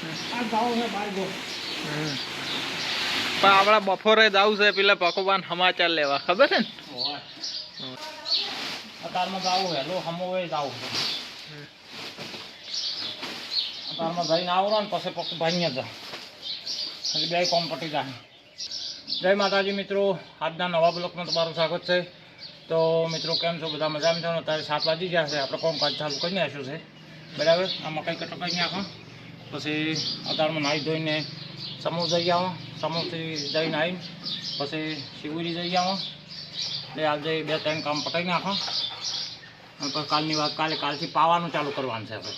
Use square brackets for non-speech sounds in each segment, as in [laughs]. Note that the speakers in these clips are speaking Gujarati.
પણ આપણે બપોરે જવું છે પેલા ભગવાન સમાચાર લેવા ખબર છે ને? અત્યારમાં જાવું હેલો હમોએ જાવું. અત્યારમાં જઈને આવો ને પછી પગ ભાઈને જા એટલે બે કોમ પટી જાય. જય માતાજી મિત્રો આજના નવા બ્લોકમાં તમારું સ્વાગત છે. તો મિત્રો કેમ છો? બધા મજામાં છો? અત્યારે સાત વાગી ગયા છે. આપણે કોમ કાજ ચાલુ કરીને આવીશું છે. બરાબર? આ મકાઈ કટકાઈ નાખો પછી અત્યારમાં નાહી ધોઈને સમૂહ જઈ આવો. સમૂહથી જઈને આવીને પછી શિવરી જઈ આવો. એટલે આજે બે ત્રણ કામ પટાઈ નાખો. કાલની વાત કાલે કાલથી પાવાનું ચાલુ કરવાનું છે આપણે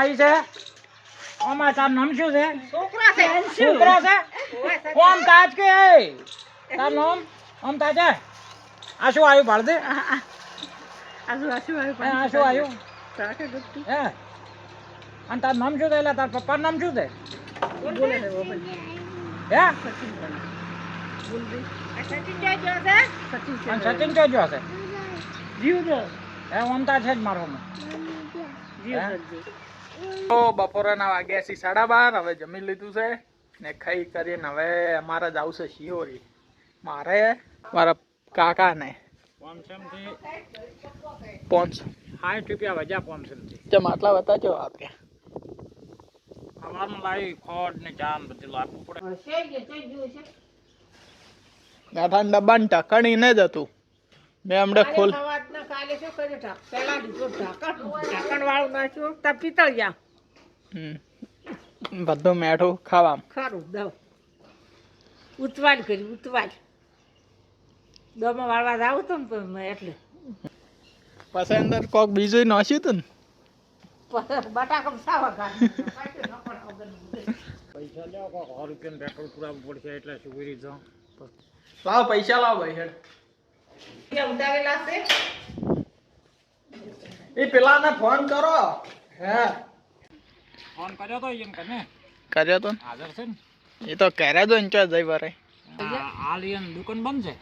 કેમ આવી છે? આમાં તાર નામ શું છે? છોકરા છે. છોકરો છે? કોમ તાજ કે તાર નામ? આમ તાજ? આ શું આવ્યું આજુ હે આ શું આવ્યું હે? અને તાર નામ શું છે એટલે તાર પપ્પાનું નામ શું છે? હે સચિન દે. જોજો છે? જીવ હે તા છે જ મારો જીવ? દો તો બપોરના વાગ્યા છે સાડા બાર હવે જમી લીધું છે ને ખાઈ કરીને હવે અમારે જ આવશે શિયોરી મારે મારા કાકાને. પોમસેમથી પાંચસો સાઠ રૂપિયા વજા પોમસેમથી જેમ આટલા બતાજો આપે? સવારમાં લાવી ખોડ ને જામ બધું લાવવું પડે. ગાંઠા ડબ્બાને ઢકણી ને જ હતું. મેં હમણાં ખોલ સવારના કાલે શું કર્યું? ઢાક પેલા દીધો ઢાંકણ ઢાંકણ વાળું નાખ્યું તા પિત્તળ ગયા હમ. બધું મેઠું ખાવા ખરું દવ ઉતવાલ કરી ઉતવાલ. દમાં વાળવા જાવ તો ને એટલે. પછી અંદર કોક બીજું નાખ્યું હતું ને? બટાકા સાવા પૈસા સો પેટ્રોલ પુરાવવું પડશે એટલે સુગરી જાઉં. લાવ પૈસા લાવ ભાઈ હેડ. ઉતારેલા છે? એ પેલાને ફોન કરો. હે. ફોન કર્યો તો એમ કે કર્યો તો હાજર છે ને? એ તો કર્યા દો ને ચો જઈ વરે હાલ ઈયન દુકાન બંધ છે?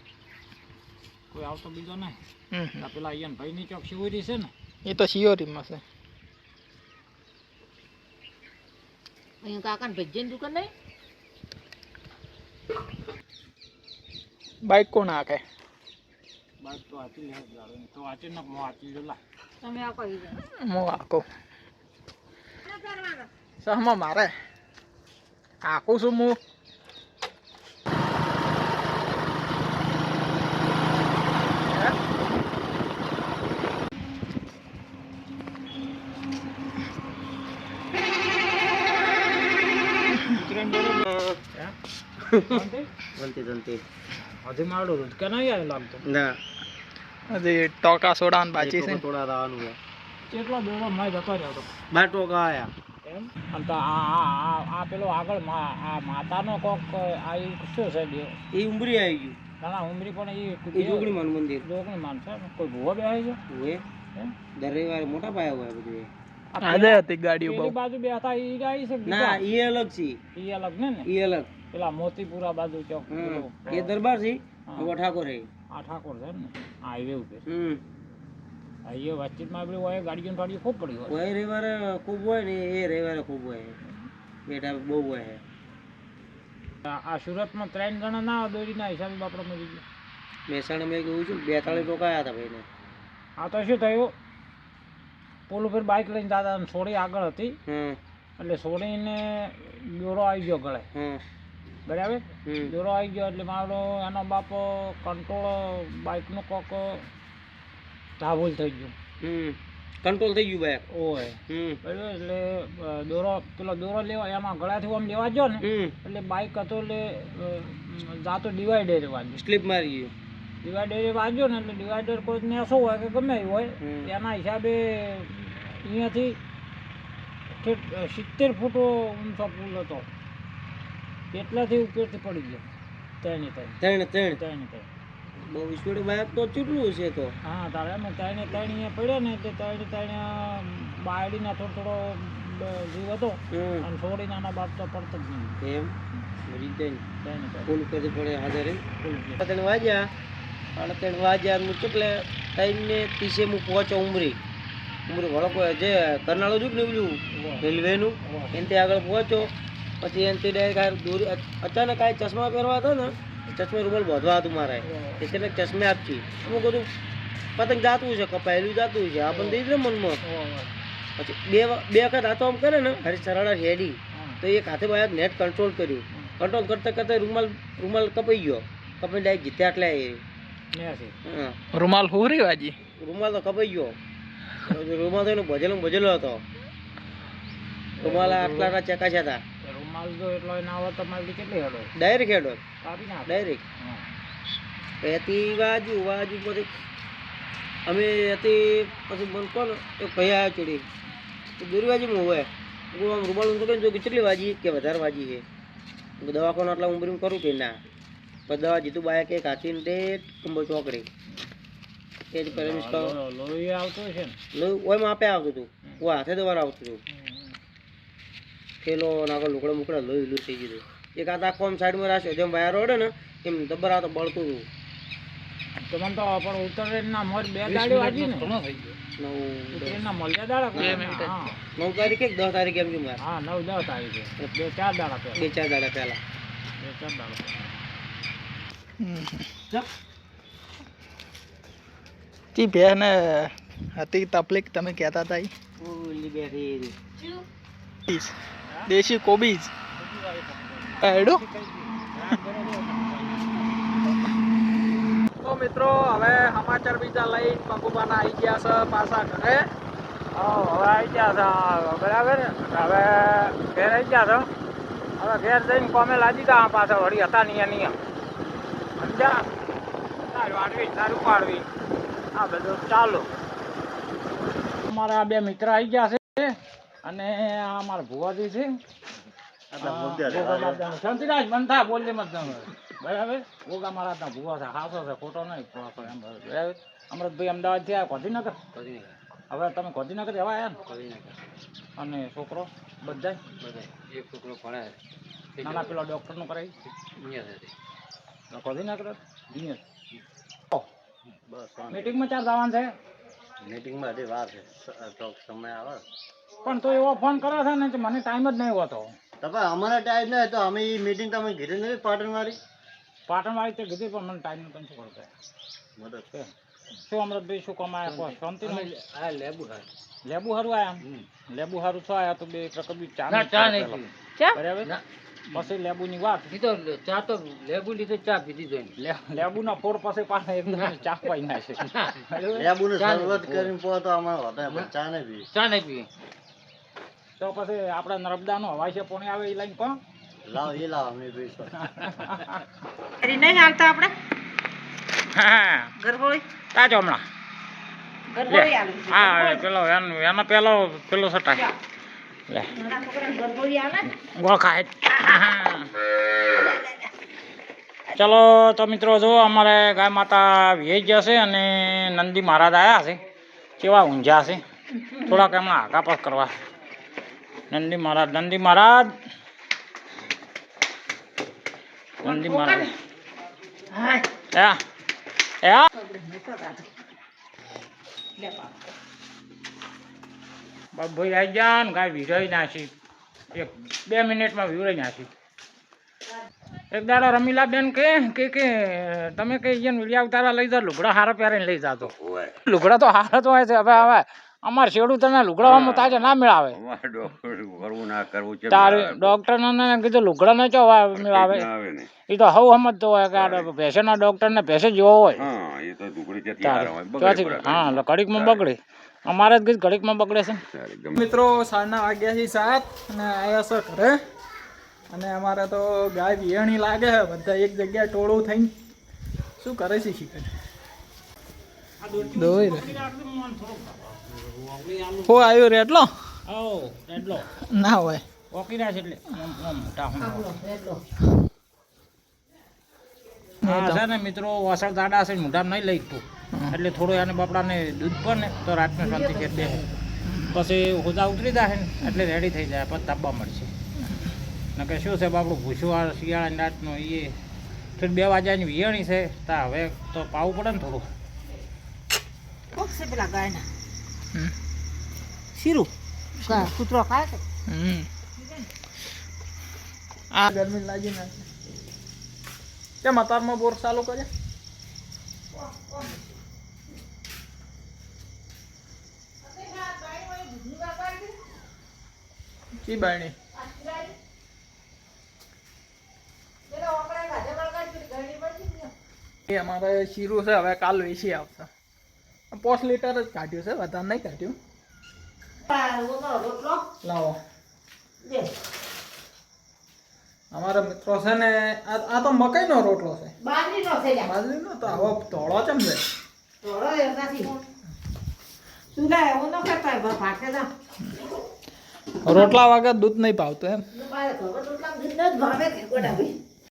કોઈ આવતો બીજો નહીં. પેલા ઈયન ભાઈની ચોક શિવરી છે ને? એ તો શિયોરીમાં છે. અહીંયા કાકાને દુકાન નહીં? બાઈક કોણ હાકે બાદ તો આચી લે જાડો તો આચી ન મો આચી જો લા તમે આ કરી દો હું હાકું સહમાં મારે હાકું છું હું હે? ઉતરેન હજી મારો રોજ કે નહીં આવે લાગતો? ના. હજી ટોકા સોડાન બાકી છે ને. થોડા દાવાનું છે. કેટલો દોડો માય જતો રહ્યો તો બાર ટોકા આયા. એમ? અને તો આ આ આ પેલો આગળ મા આ માતાનો કોક આ ઈ શું છે બે? એ ઉંબરી આવી ગયું. ના ઉમરી પણ એ જોગણી માનું મંદિર જોગણી માનશે કોઈ ભૂવો બેહાય છે? હોય એમ? દર રવિવારે મોટા પાયા હોય બધું એ. આ આજે હતી ગાડીઓ બાજુ બે હતા ઈ જાય છે ના એ અલગ છે. ઈ અલગ ને ને? એ અલગ. પેલા મોતીપુરા બાજુ ચોક. એ દરબાર છે હા. ઠાકોર છે આ ઠાકોર છે ને? આ હાઈવે ઉપર. હમ. વાતચીતમાં આપણે હોય ગાડીઓ ગાડીઓ ખૂબ પડી હોય. હોય રવિવારે ખૂબ હોય ને એ રવિવારે ખૂબ હોય. બેટા બહુ હોય આ સુરતમાં ત્રણ ગણા ના દોડીના હિસાબે બાપડો મરી ગયો. મહેસાણા મેં કહ્યું છું બેતાળીસ રોકાયા હતા ભાઈને. આ તો શું થયું? પોલું ઉપર બાઇક લઈને દાદા સોડી આગળ હતી. એટલે સોડીને દોરો આવી ગયો ગળે. હમ. બરાબર? દોરો આવી ગયો એટલે મારો એનો બાપ કંટ્રોલ બાઇકનો કોક ધાબુલ થઈ ગયો. કંટ્રોલ થઈ ગયું બાઈક ઓય. બરાબર? એટલે દોરો પેલો દોરો લેવા એમાં ગળાથી આમ લેવા ગયો ને એટલે બાઇક હતો એટલે જાતો ડિવાઈડર વાગ્યો. સ્લીપ મારી ગયું. ડિવાઈડર વાગ્યો ને એટલે ડિવાઈડર કોઈ ને શું હોય કે ગમે હોય. એના હિસાબે અહીંયાથી સિત્તેર ફૂટો ઊંચો પુલ હતો. એટલાથી ઉપરથી પડી ગયો? ત્રણે ત્રણ. ત્રણ ત્રણ? ત્રણે બહુ સ્પીડ બાઈક તો ચૂટલું છે તો. હા તારે એમ ત્રણે ત્રણ અહીંયા ને એટલે ત્રણે ત્રણ બાયડીના થોડો થોડો જીવ હતો. અને છોડીને આના બાપ તો પડતો જ નહીં. એમ? ત્રણ ફૂલ કરતી પડે હાજર. ત્રણ વાગ્યા. સાડા ત્રણ વાગ્યા હું ચૂકલે ટાઈમને ત્રીસે હું પહોંચો ઉમરી. ઉમરી વળકો જે કરનાળો છું ને પેલું. રેલવેનું. એનાથી આગળ પહોંચો પછી એનાથી ડાયરેક્ટ દોરી અચાનક આ ચશ્મા પહેરવા હતા ને ચશ્મા રૂમાલ બાંધવા હતું મારે. એટલે ચશ્મે આપતી અમુક બધું પતંગ જાતું છે કપાયેલું જાતું છે આ પણ દઈ દે મનમાં. પછી બે બે વખત હાથો આમ કરે ને હરી સરળ હેડી હા. તો એક હાથે બાયક નેટ કંટ્રોલ કર્યું. કંટ્રોલ કરતા કરતા રૂમાલ રૂમાલ કપાઈ ગયો. કપાઈ ડાયરેક્ટ જીત્યા એટલે. હા. રૂમાલ હોરી વાજી રૂમાલ તો કપાઈ ગયો. રૂમાલ તો એનો ભજેલો ભજેલો હતો. રૂમાલ આટલા આટલા ચકાસ્યા હતા. તો રૂમાલ જો એટલો ના આવે તો મારી કેટલી હેડો ડાયરેક્ટ હેડો. કાપી ના ડાયરેક્ટ હા. હતી વાજુ વાજુ પછી અમે હતી પછી મન કોણ એક ભાઈ આવ્યા ચડી. તો હોય. હું આમ રૂમાલ ઊંધો જો કેટલી વાજી કે વધારે વાજી છે. હું દવાખાનું આટલા ઉંમરી કરું કે ના? પછી દવા જીતું બાયા કે કાચીને તે કંબો ચોકડી. એ જ પેરેન્ટ્સ કહો લોહી આવતો છે ને. લોહી ઓયમાં આપે આવતું હતું હું હાથે દવા આવતું હતું થેલો નાખો લુકડો મુકડા લોહી લોહી થઈ ગયું એક આ આખો આમ સાઈડમાં રાખ્યો જેમ વાયર ઓડે ને એમ દબર આ તો બળતું હતું. તો મને તો પણ ઉતરે ના મોર બે દાડી વાગી ને. નવ ઉતરે ના દાડા નવ તારીખે દસ તારીખે એમ કે મારે. હા નવ દસ તારીખે. બે ચાર દાડા પહેલા. બે ચાર દાડા પહેલા. બે ચાર દાડા પહેલા. તી બેન હતી તકલીફ તમે કહેતા હતા ઓલી બેઠી. હતી. દેશી કોબીજ એડો તો મિત્રો હવે સમાચાર બીજા લઈ પગુબાના આવી ગયા છે પાછા ઘરે. હા, હવે આવી ગયા છે બરાબર. હવે ઘેર આવી ગયા છો. હવે ઘેર જઈને કોમે લાગી ગયા પાછા વળી હતા નહીં નહીં સમજ્યા? વાડવી વાળવી તારું પાડવી આ બધું ચાલો. અમારા બે મિત્ર આવી ગયા છે. અને આ મારા ભુવાજી છે. શાંતિરાજ મન થા બોલજે મત બરાબર? ગોગા મારા ત્યાં ભુવા છે. હાસો છે ખોટો નહીં. ખોટો એમ બરાબર. અમૃતભાઈ અમદાવાદથી આવ્યા ગાંધીનગર હવે તમે ગાંધીનગર એવા આવ્યા ને? અને છોકરો? બધા એક છોકરો ભણે નાના પેલા ડૉક્ટરનું કરાવી ગાંધીનગર બસ મીટિંગમાં ચાર જવાનું છે? મીટિંગમાં હજી વાર છે. સમય આવે. પણ તો એવો ફોન કરે છે ને મને ટાઈમ જ નહીં હોતો. તો ભાઈ અમારા ટાઈમ નહીં તો અમે મીટિંગ તમે ઘરે નહીં પાટણ મારી પાટણવાળી તે કીધી પણ મને ટાઈમ નથી કરતો મદદ શું અમૃતભાઈ શું કમાયા કહો શાંતિ આ લેબુ હારું. લેબુ હારું આયા લેબુ હારું છો આયા તો બે રકમ ચા નહીં ચા નહીં બરાબર? પછી લેબુની વાત. લીધો ચા તો લેબુ લીધે ચા પીધી જોઈ લેબુ ના ફોડ પાસે પાસે એકદમ ચા પાઈ નાખે. [laughs] લેબુ ને શરૂઆત કરીને પો તો અમારે હતા ચા ને પી ચા ને પી તો પછી આપણે નર્મદાનો હવાઈ છે પોણે આવે એ લાઈન પણ લાવ એ લાવ અમે પીશું નહીં હાલતા આપણે? હા ગરબોળી? તાજો હમણાં. હા પેલો એનો એનો પેલો પેલો સટાય. લે. ખાય ચલો તો મિત્રો જો અમારે ગાય માતા વેચ જશે અને નંદી મહારાજ આવ્યા છે કેવા ઊંઝા છે થોડાક એમના આઘાપાસ કરવા. નંદી મહારાજ નંદી મહારાજ. નંદી મહારાજ. હા એ એ લે બાપ બાપભાઈ આવી ગયા ને કાંઈ વિરાઈ નાખી એક બે મિનિટમાં વિવરાઈ નાખી એક દાડો રમીલા બેન કે કે કે તમે કઈ જણ વિડિયા ઉતારવા લઈ જાઓ લુગડા હારા પહેરીને લઈ જાતો લુગડા તો હારા તો હોય છે. હવે હવે અમારે ખેડૂતોને લુગડામાં તાજે ના મેળાવે. કરવું ના કરવું છે તારે ડોક્ટરને કીધું લુગડાને ચો મેળાવે. એ તો હવ સમજતો હોય કે ભેંસના ડોક્ટરને ભેંસે જેવો હોય. હા તો ઢુકડી ત્યાંથી હોય, બગડે હા એટલે ઘડીકમાં બગડે. અમારે જ કીધું ઘડીકમાં બગડે છે. ને. મિત્રો સાંજના વાગ્યા છે સાત અને આવ્યા છે ઘરે. અને અમારે તો ગાય વિયણી લાગે છે બધા એક જગ્યાએ ટોળું થઈને. શું કરે છે શીખે દોઈ હો આવ્યો રે એટલો? હઉ, એટલો ના હોય. ઓકીરા છે એટલે. આમ, આમ મોટા હા છે ને મિત્રો વાસણ દાડા છે મોઢા નહીં લઈ તું એટલે થોડું એને બાપડાને દૂધ પર ને તો રાતને શાંતિ કે બે પછી હોદા ઉતરી જાય ને એટલે રેડી થઈ જાય પછી તાપવા મળશે. ને કે શું છે બાપડું ભૂસું આ શિયાળાની રાતનો એ ફિર બે વાગ્યાની વિયણી છે તા હવે તો પાવું પડે ને થોડું. પેલા ગાયના. શીરું? કૂતરો ખાય છે? હમ. આ ગરમી લાગી ના. કેમ અતારમાં બોર ચાલુ કરે કી બાયણી? એ અમારે શીરું છે હવે કાલ વેચી આવશે. પોસ લીટર જ કાઢ્યું છે, વધારે નહીં કાઢ્યું. લાવો. અમારા મિત્રો છે ને, આ તો મકાઈનો રોટલો છે. બાજરીનો તો આવો ધોળો ચમ છે એ નથી રોટલા વગર દૂધ નહીં ભાવતું એમ.